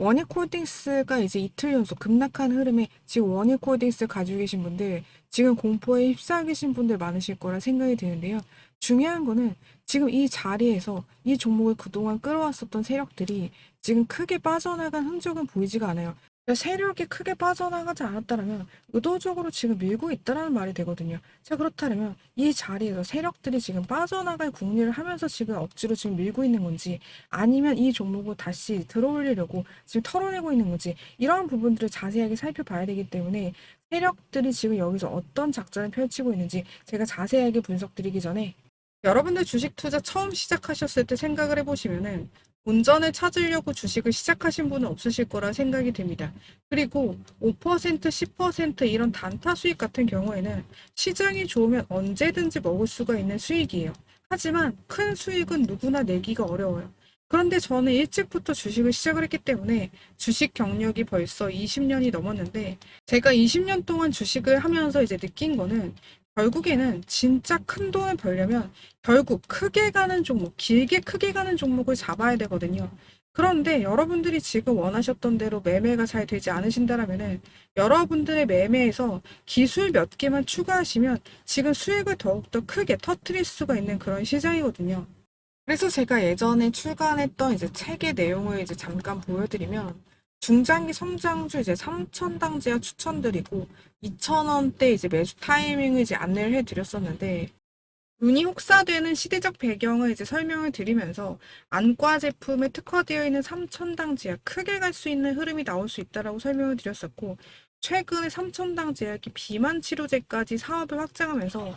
원익 홀딩스가 이제 이틀 연속 급락한 흐름에 지금 원익 홀딩스 가지고 계신 분들 지금 공포에 휩싸여 계신 분들 많으실 거라 생각이 드는데요. 중요한 거는 지금 이 자리에서 이 종목을 그동안 끌어왔었던 세력들이 지금 크게 빠져나간 흔적은 보이지가 않아요. 세력이 크게 빠져나가지 않았다면 의도적으로 지금 밀고 있다라는 말이 되거든요. 자, 그렇다면 이 자리에서 세력들이 지금 빠져나갈 궁리를 하면서 지금 억지로 지금 밀고 있는 건지 아니면 이 종목을 다시 들어올리려고 지금 털어내고 있는 건지 이런 부분들을 자세하게 살펴봐야 되기 때문에 세력들이 지금 여기서 어떤 작전을 펼치고 있는지 제가 자세하게 분석드리기 전에 여러분들 주식 투자 처음 시작하셨을 때 생각을 해보시면은 본전을 찾으려고 주식을 시작하신 분은 없으실 거라 생각이 됩니다. 그리고 5%, 10% 이런 단타 수익 같은 경우에는 시장이 좋으면 언제든지 먹을 수가 있는 수익이에요. 하지만 큰 수익은 누구나 내기가 어려워요. 그런데 저는 일찍부터 주식을 시작을 했기 때문에 주식 경력이 벌써 20년이 넘었는데 제가 20년 동안 주식을 하면서 이제 느낀 거는 결국에는 진짜 큰 돈을 벌려면 결국 크게 가는 종목, 길게 크게 가는 종목을 잡아야 되거든요. 그런데 여러분들이 지금 원하셨던 대로 매매가 잘 되지 않으신다라면은 여러분들의 매매에서 기술 몇 개만 추가하시면 지금 수익을 더욱더 크게 터트릴 수가 있는 그런 시장이거든요. 그래서 제가 예전에 출간했던 이제 책의 내용을 이제 잠깐 보여드리면 중장기 성장주 이제 3천당 제야 추천드리고 2,000원대 이제 매수 타이밍을 이제 안내를 해드렸었는데 눈이 혹사되는 시대적 배경을 이제 설명을 드리면서 안과 제품에 특화되어 있는 3천당 제약 크게 갈 수 있는 흐름이 나올 수 있다라고 설명을 드렸었고 최근에 3천당 제약이 비만 치료제까지 사업을 확장하면서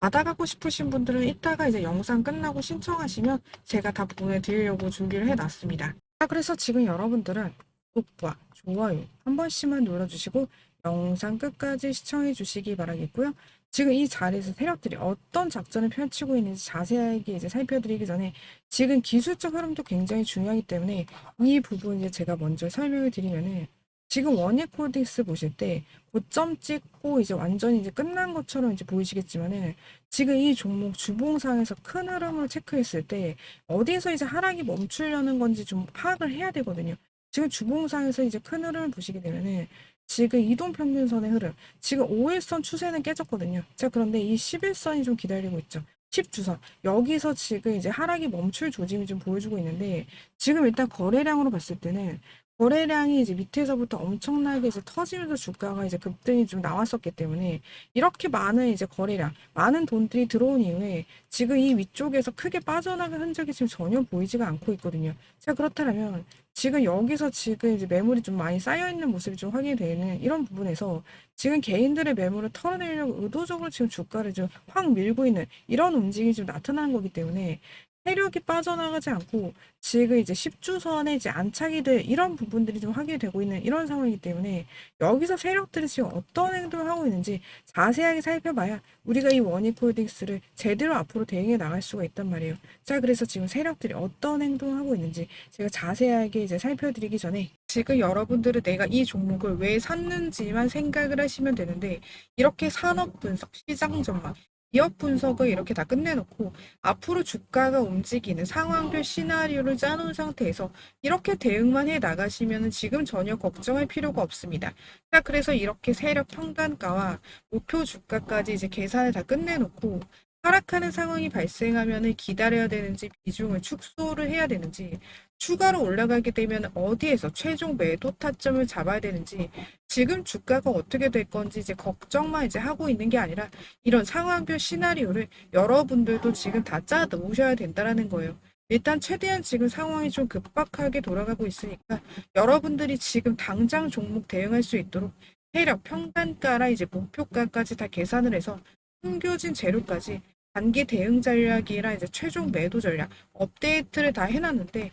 받아가고 싶으신 분들은 이따가 이제 영상 끝나고 신청하시면 제가 다 보내드리려고 준비를 해놨습니다. 자, 그래서 지금 여러분들은 구독과 좋아요 한 번씩만 눌러주시고 영상 끝까지 시청해 주시기 바라겠고요. 지금 이 자리에서 세력들이 어떤 작전을 펼치고 있는지 자세하게 이제 살펴드리기 전에 지금 기술적 흐름도 굉장히 중요하기 때문에 이 부분 이제 제가 먼저 설명을 드리면은 지금 원익홀딩스 보실 때 고점 찍고 이제 완전히 이제 끝난 것처럼 이제 보이시겠지만은 지금 이 종목 주봉상에서 큰 흐름을 체크했을 때 어디에서 이제 하락이 멈추려는 건지 좀 파악을 해야 되거든요. 지금 주봉상에서 이제 큰 흐름을 보시게 되면은 지금 이동평균선의 흐름, 지금 5일선 추세는 깨졌거든요. 자, 그런데 이 11선이 좀 기다리고 있죠. 10주선. 여기서 지금 이제 하락이 멈출 조짐이 좀 보여주고 있는데 지금 일단 거래량으로 봤을 때는 거래량이 이제 밑에서부터 엄청나게 이제 터지면서 주가가 이제 급등이 좀 나왔었기 때문에 이렇게 많은 이제 거래량, 많은 돈들이 들어온 이후에 지금 이 위쪽에서 크게 빠져나간 흔적이 지금 전혀 보이지가 않고 있거든요. 자, 그렇다면 지금 여기서 지금 이제 매물이 좀 많이 쌓여 있는 모습이 좀 확인이 되는 이런 부분에서 지금 개인들의 매물을 털어내려고 의도적으로 지금 주가를 좀 확 밀고 있는 이런 움직임이 좀 나타나는 거기 때문에 세력이 빠져나가지 않고 지금 이제 10주선에 이제 안착이 될 이런 부분들이 좀 확인이 되고 있는 이런 상황이기 때문에 여기서 세력들이 지금 어떤 행동을 하고 있는지 자세하게 살펴봐야 우리가 이 원익홀딩스를 제대로 앞으로 대응해 나갈 수가 있단 말이에요. 자, 그래서 지금 세력들이 어떤 행동을 하고 있는지 제가 자세하게 이제 살펴드리기 전에 지금 여러분들은 내가 이 종목을 왜 샀는지만 생각을 하시면 되는데 이렇게 산업 분석, 시장 전망 기업 분석을 이렇게 다 끝내놓고 앞으로 주가가 움직이는 상황별 시나리오를 짜놓은 상태에서 이렇게 대응만 해 나가시면 지금 전혀 걱정할 필요가 없습니다. 자, 그래서 이렇게 세력 평단가와 목표 주가까지 이제 계산을 다 끝내놓고 하락하는 상황이 발생하면 기다려야 되는지 비중을 축소를 해야 되는지 추가로 올라가게 되면 어디에서 최종 매도 타점을 잡아야 되는지 지금 주가가 어떻게 될 건지 이제 걱정만 이제 하고 있는 게 아니라 이런 상황별 시나리오를 여러분들도 지금 다 짜 놓으셔야 된다라는 거예요. 일단 최대한 지금 상황이 좀 급박하게 돌아가고 있으니까 여러분들이 지금 당장 종목 대응할 수 있도록 세력 평단가라 이제 목표가까지 다 계산을 해서 숨겨진 재료까지 단기 대응 전략이랑 이제 최종 매도 전략 업데이트를 다 해놨는데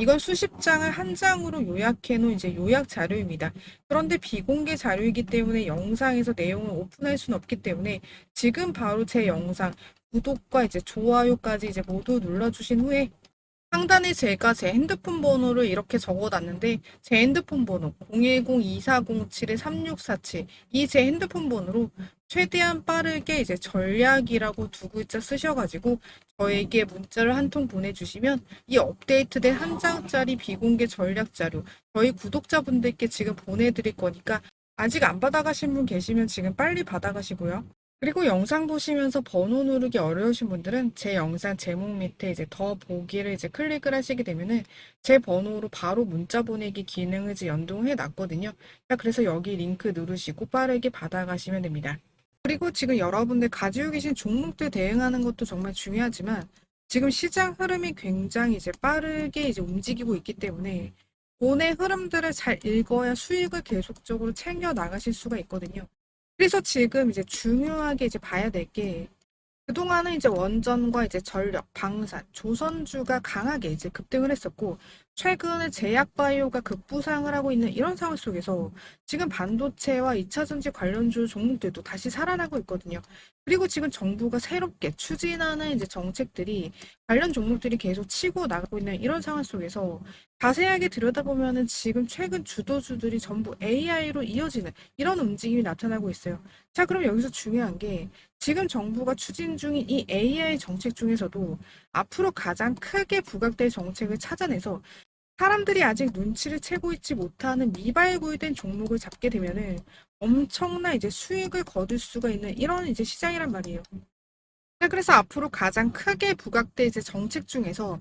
이건 수십 장을 한 장으로 요약해 놓은 이제 요약 자료입니다. 그런데 비공개 자료이기 때문에 영상에서 내용을 오픈할 수는 없기 때문에 지금 바로 제 영상 구독과 이제 좋아요까지 이제 모두 눌러주신 후에 상단에 제가 제 핸드폰 번호를 이렇게 적어놨는데 제 핸드폰 번호 010-2407-3647 이 제 핸드폰 번호로 최대한 빠르게 이제 전략이라고 두 글자 쓰셔가지고 저에게 문자를 한 통 보내주시면 이 업데이트된 한 장짜리 비공개 전략 자료 저희 구독자분들께 지금 보내드릴 거니까 아직 안 받아가신 분 계시면 지금 빨리 받아가시고요. 그리고 영상 보시면서 번호 누르기 어려우신 분들은 제 영상 제목 밑에 이제 더 보기를 이제 클릭을 하시게 되면은 제 번호로 바로 문자 보내기 기능을 이제 연동해 놨거든요. 자, 그래서 여기 링크 누르시고 빠르게 받아가시면 됩니다. 그리고 지금 여러분들 가지고 계신 종목들 대응하는 것도 정말 중요하지만 지금 시장 흐름이 굉장히 이제 빠르게 이제 움직이고 있기 때문에 돈의 흐름들을 잘 읽어야 수익을 계속적으로 챙겨 나가실 수가 있거든요. 그래서 지금 이제 중요하게 이제 봐야 될 게 그동안은 이제 원전과 이제 전력, 방산, 조선주가 강하게 이제 급등을 했었고 최근에 제약바이오가 급부상을 하고 있는 이런 상황 속에서 지금 반도체와 2차전지 관련주 종목들도 다시 살아나고 있거든요. 그리고 지금 정부가 새롭게 추진하는 이제 정책들이 관련 종목들이 계속 치고 나가고 있는 이런 상황 속에서 자세하게 들여다보면은 지금 최근 주도주들이 전부 AI로 이어지는 이런 움직임이 나타나고 있어요. 자, 그럼 여기서 중요한 게 지금 정부가 추진 중인 이 AI 정책 중에서도 앞으로 가장 크게 부각될 정책을 찾아내서 사람들이 아직 눈치를 채고 있지 못하는 미발굴된 종목을 잡게 되면은 엄청난 이제 수익을 거둘 수가 있는 이런 이제 시장이란 말이에요. 자, 그래서 앞으로 가장 크게 부각될 이제 정책 중에서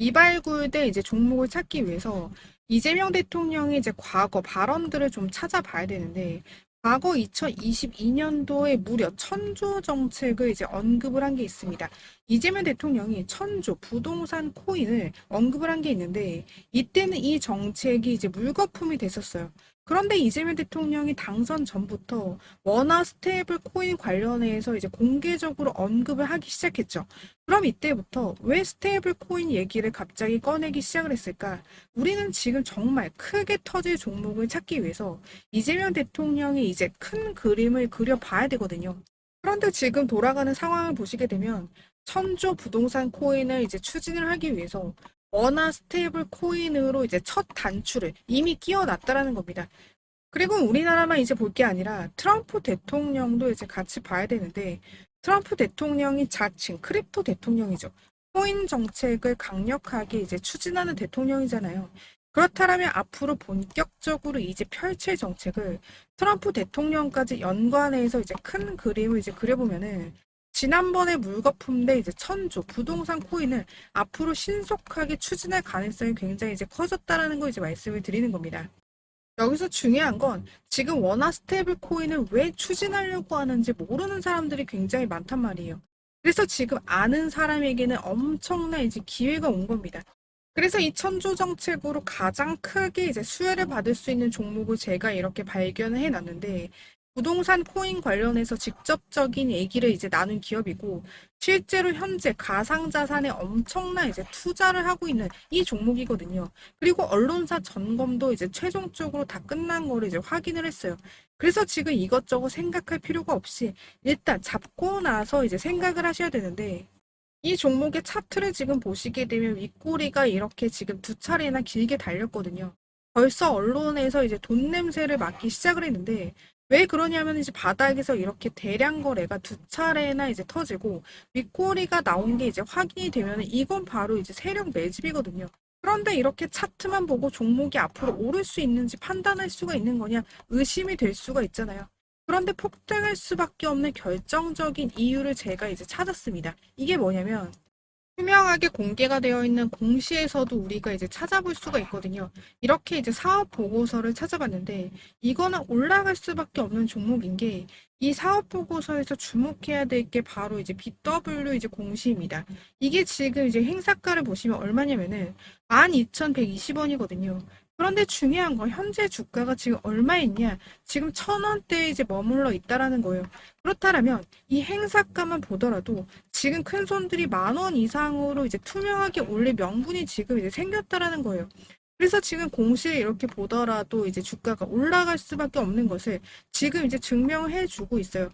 미발굴된 이제 종목을 찾기 위해서 이재명 대통령의 이제 과거 발언들을 좀 찾아봐야 되는데 과거 2022년도에 무려 천조 정책을 이제 언급을 한 게 있습니다. 이재명 대통령이 천조 부동산 코인을 언급을 한 게 있는데 이때는 이 정책이 이제 물거품이 됐었어요. 그런데 이재명 대통령이 당선 전부터 원화 스테이블 코인 관련해서 이제 공개적으로 언급을 하기 시작했죠. 그럼 이때부터 왜 스테이블 코인 얘기를 갑자기 꺼내기 시작을 했을까? 우리는 지금 정말 크게 터질 종목을 찾기 위해서 이재명 대통령이 이제 큰 그림을 그려봐야 되거든요. 그런데 지금 돌아가는 상황을 보시게 되면 천조 부동산 코인을 이제 추진을 하기 위해서 원화 스테이블 코인으로 이제 첫 단추를 이미 끼워놨다라는 겁니다. 그리고 우리나라만 이제 볼 게 아니라 트럼프 대통령도 이제 같이 봐야 되는데 트럼프 대통령이 자칭 크립토 대통령이죠. 코인 정책을 강력하게 이제 추진하는 대통령이잖아요. 그렇다면 앞으로 본격적으로 이제 펼칠 정책을 트럼프 대통령까지 연관해서 이제 큰 그림을 이제 그려보면은 지난번에 물거품 대 이제 천조 부동산 코인을 앞으로 신속하게 추진할 가능성이 굉장히 이제 커졌다라는 거 이제 말씀을 드리는 겁니다. 여기서 중요한 건 지금 원화 스테이블 코인을 왜 추진하려고 하는지 모르는 사람들이 굉장히 많단 말이에요. 그래서 지금 아는 사람에게는 엄청난 이제 기회가 온 겁니다. 그래서 이 천조 정책으로 가장 크게 이제 수혜를 받을 수 있는 종목을 제가 이렇게 발견을 해놨는데 부동산 코인 관련해서 직접적인 얘기를 이제 나눈 기업이고 실제로 현재 가상자산에 엄청난 이제 투자를 하고 있는 이 종목이거든요. 그리고 언론사 점검도 이제 최종적으로 다 끝난 거를 이제 확인을 했어요. 그래서 지금 이것저것 생각할 필요가 없이 일단 잡고 나서 이제 생각을 하셔야 되는데 이 종목의 차트를 지금 보시게 되면 윗꼬리가 이렇게 지금 두 차례나 길게 달렸거든요. 벌써 언론에서 이제 돈 냄새를 맡기 시작을 했는데 왜 그러냐면 이제 바닥에서 이렇게 대량 거래가 두 차례나 이제 터지고 윗꼬리가 나온 게 이제 확인이 되면 이건 바로 이제 세력 매집이거든요. 그런데 이렇게 차트만 보고 종목이 앞으로 오를 수 있는지 판단할 수가 있는 거냐 의심이 될 수가 있잖아요. 그런데 폭등할 수밖에 없는 결정적인 이유를 제가 이제 찾았습니다. 이게 뭐냐면 투명하게 공개가 되어 있는 공시에서도 우리가 이제 찾아볼 수가 있거든요. 이렇게 이제 사업 보고서를 찾아봤는데 이거는 올라갈 수밖에 없는 종목인 게 이 사업 보고서에서 주목해야 될 게 바로 이제 BW 이제 공시입니다. 이게 지금 이제 행사가를 보시면 얼마냐면은 12,120원이거든요. 그런데 중요한 건 현재 주가가 지금 얼마에 있냐? 지금 천 원대에 이제 머물러 있다라는 거예요. 그렇다면 이 행사가만 보더라도 지금 큰 손들이 만 원 이상으로 이제 투명하게 올릴 명분이 지금 이제 생겼다라는 거예요. 그래서 지금 공시를 이렇게 보더라도 이제 주가가 올라갈 수밖에 없는 것을 지금 이제 증명해 주고 있어요.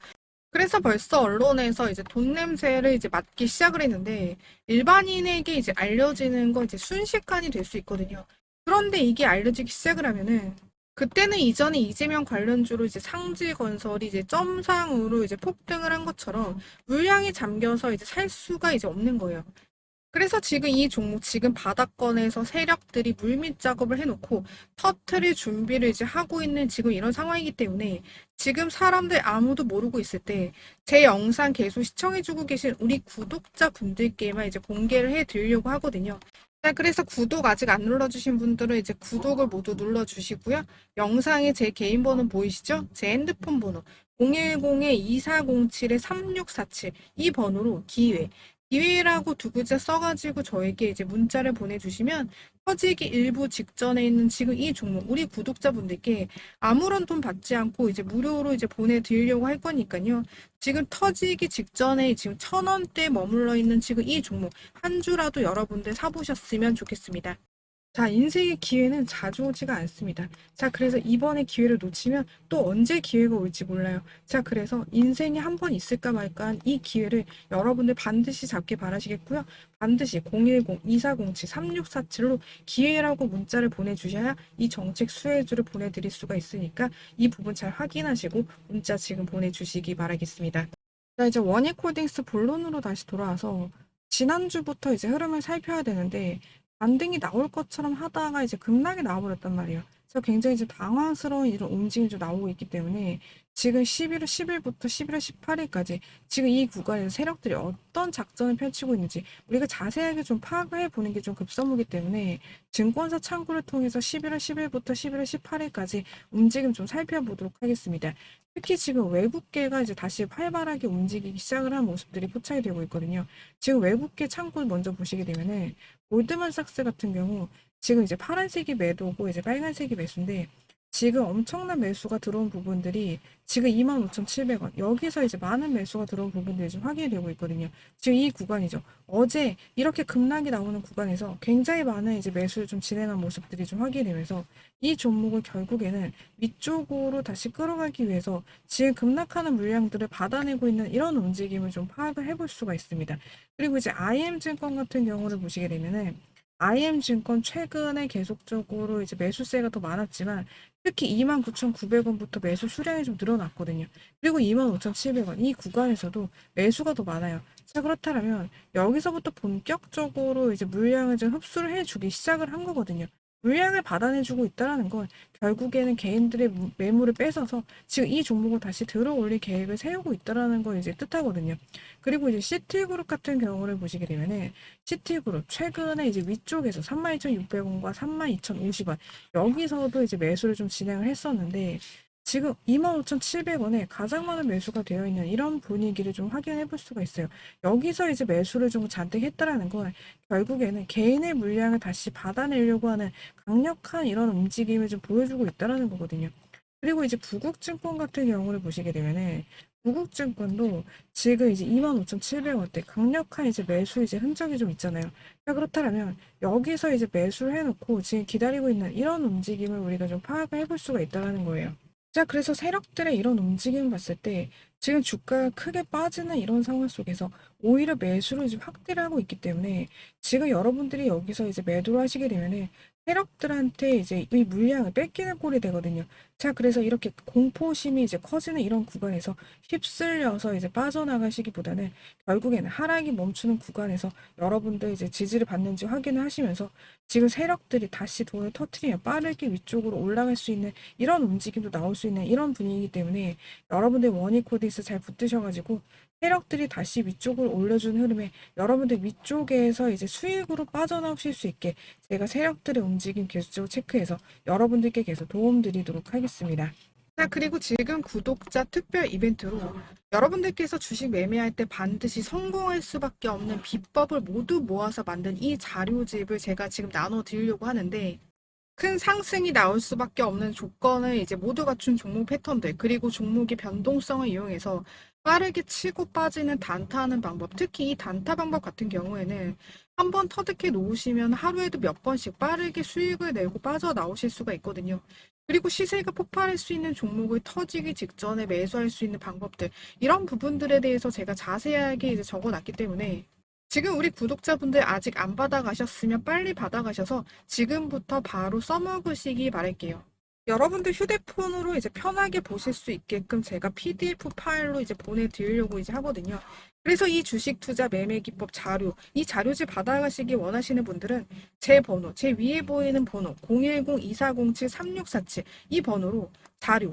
그래서 벌써 언론에서 이제 돈 냄새를 이제 맡기 시작을 했는데 일반인에게 이제 알려지는 건 이제 순식간이 될 수 있거든요. 그런데 이게 알려지기 시작을 하면은 그때는 이전에 이재명 관련주로 이제 상지 건설이 이제 점상으로 이제 폭등을 한 것처럼 물량이 잠겨서 이제 살 수가 이제 없는 거예요. 그래서 지금 이 종목 지금 바닥권에서 세력들이 물밑 작업을 해놓고 터트릴 준비를 이제 하고 있는 지금 이런 상황이기 때문에 지금 사람들 아무도 모르고 있을 때 제 영상 계속 시청해주고 계신 우리 구독자 분들께만 이제 공개를 해드리려고 하거든요. 자, 그래서 구독 아직 안 눌러주신 분들은 이제 구독을 모두 눌러주시고요. 영상에 제 개인 번호 보이시죠? 제 핸드폰 번호 010-2407-3647 이 번호로 기회 기회라고 두 글자 써가지고 저에게 이제 문자를 보내주시면 터지기 일부 직전에 있는 지금 이 종목 우리 구독자분들께 아무런 돈 받지 않고 이제 무료로 이제 보내드리려고 할 거니까요. 지금 터지기 직전에 지금 천 원대 머물러 있는 지금 이 종목 한 주라도 여러분들 사보셨으면 좋겠습니다. 자, 인생의 기회는 자주 오지가 않습니다. 자, 그래서 이번에 기회를 놓치면 또 언제 기회가 올지 몰라요. 자, 그래서 인생에 한번 있을까 말까 한 이 기회를 여러분들 반드시 잡길 바라시겠고요. 반드시 010-2407-3647로 기회라고 문자를 보내주셔야 이 정책 수혜주를 보내드릴 수가 있으니까 이 부분 잘 확인하시고 문자 지금 보내주시기 바라겠습니다. 자, 이제 원익홀딩스 본론으로 다시 돌아와서 지난주부터 이제 흐름을 살펴야 되는데 반등이 나올 것처럼 하다가 이제 급락이 나와버렸단 말이에요. 그래서 굉장히 좀 당황스러운 이런 움직임이 좀 나오고 있기 때문에 지금 11월 10일부터 11월 18일까지 지금 이 구간에서 세력들이 어떤 작전을 펼치고 있는지 우리가 자세하게 좀 파악을 해보는 게 좀 급선무기 때문에 증권사 창구를 통해서 11월 10일부터 11월 18일까지 움직임 좀 살펴보도록 하겠습니다. 특히 지금 외국계가 이제 다시 활발하게 움직이기 시작을 한 모습들이 포착이 되고 있거든요. 지금 외국계 창구를 먼저 보시게 되면은 골드만삭스 같은 경우 지금 이제 파란색이 매도고 이제 빨간색이 매수인데 지금 엄청난 매수가 들어온 부분들이 지금 25,700원 여기서 이제 많은 매수가 들어온 부분들이 좀 확인이 되고 있거든요. 지금 이 구간이죠. 어제 이렇게 급락이 나오는 구간에서 굉장히 많은 이제 매수를 좀 진행한 모습들이 좀 확인이 되면서 이 종목을 결국에는 위쪽으로 다시 끌어가기 위해서 지금 급락하는 물량들을 받아내고 있는 이런 움직임을 좀 파악을 해볼 수가 있습니다. 그리고 이제 IM증권 같은 경우를 보시게 되면은 IM증권 최근에 계속적으로 이제 매수세가 더 많았지만 특히 29,900원부터 매수 수량이 좀 늘어났거든요. 그리고 25,700원 이 구간에서도 매수가 더 많아요. 자 그렇다면 여기서부터 본격적으로 이제 물량을 좀 흡수를 해주기 시작을 한 거거든요. 물량을 받아내주고 있다라는 건 결국에는 개인들의 무- 매물을 뺏어서 지금 이 종목을 다시 들어 올릴 계획을 세우고 있다라는 걸 이제 뜻하거든요. 그리고 이제 시티그룹 같은 경우를 보시게 되면은 시티그룹 최근에 이제 위쪽에서 32,600원과 32,050원 여기서도 이제 매수를 좀 진행을 했었는데 지금 25,700원에 가장 많은 매수가 되어 있는 이런 분위기를 좀 확인해 볼 수가 있어요. 여기서 이제 매수를 좀 잔뜩 했다라는 건 결국에는 개인의 물량을 다시 받아내려고 하는 강력한 이런 움직임을 좀 보여주고 있다라는 거거든요. 그리고 이제 부국증권 같은 경우를 보시게 되면은 부국증권도 지금 이제 25,700원대 강력한 이제 매수 이제 흔적이 좀 있잖아요. 자, 그렇다면 여기서 이제 매수를 해놓고 지금 기다리고 있는 이런 움직임을 우리가 좀 파악을 해볼 수가 있다라는 거예요. 자, 그래서 세력들의 이런 움직임을 봤을 때 지금 주가가 크게 빠지는 이런 상황 속에서 오히려 매수를 지금 확대를 하고 있기 때문에 지금 여러분들이 여기서 이제 매도를 하시게 되면은 세력들한테 이제 이 물량을 뺏기는 꼴이 되거든요. 자, 그래서 이렇게 공포심이 이제 커지는 이런 구간에서 휩쓸려서 이제 빠져나가시기보다는 결국에는 하락이 멈추는 구간에서 여러분들 이제 지지를 받는지 확인을 하시면서 지금 세력들이 다시 돈을 터트리면 빠르게 위쪽으로 올라갈 수 있는 이런 움직임도 나올 수 있는 이런 분위기이기 때문에 여러분들 원익코디스 잘 붙드셔가지고 세력들이 다시 위쪽으로 올려주는 흐름에 여러분들 위쪽에서 이제 수익으로 빠져나오실 수 있게 제가 세력들의 움직임 계속적으로 체크해서 여러분들께 계속 도움 드리도록 하겠습니다. 자, 그리고 지금 구독자 특별 이벤트로 여러분들께서 주식 매매할 때 반드시 성공할 수밖에 없는 비법을 모두 모아서 만든 이 자료집을 제가 지금 나눠 드리려고 하는데 큰 상승이 나올 수밖에 없는 조건을 이제 모두 갖춘 종목 패턴들, 그리고 종목의 변동성을 이용해서 빠르게 치고 빠지는 단타하는 방법, 특히 이 단타 방법 같은 경우에는 한 번 터득해 놓으시면 하루에도 몇 번씩 빠르게 수익을 내고 빠져나오실 수가 있거든요. 그리고 시세가 폭발할 수 있는 종목을 터지기 직전에 매수할 수 있는 방법들, 이런 부분들에 대해서 제가 자세하게 이제 적어 놨기 때문에 지금 우리 구독자분들 아직 안 받아가셨으면 빨리 받아가셔서 지금부터 바로 써먹으시기 바랄게요. 여러분들 휴대폰으로 이제 편하게 보실 수 있게끔 제가 PDF 파일로 이제 보내드리려고 이제 하거든요. 그래서 이 주식 투자 매매 기법 자료, 이 자료집 받아가시기 원하시는 분들은 제 번호, 제 위에 보이는 번호 010-2407-3647 이 번호로 자료,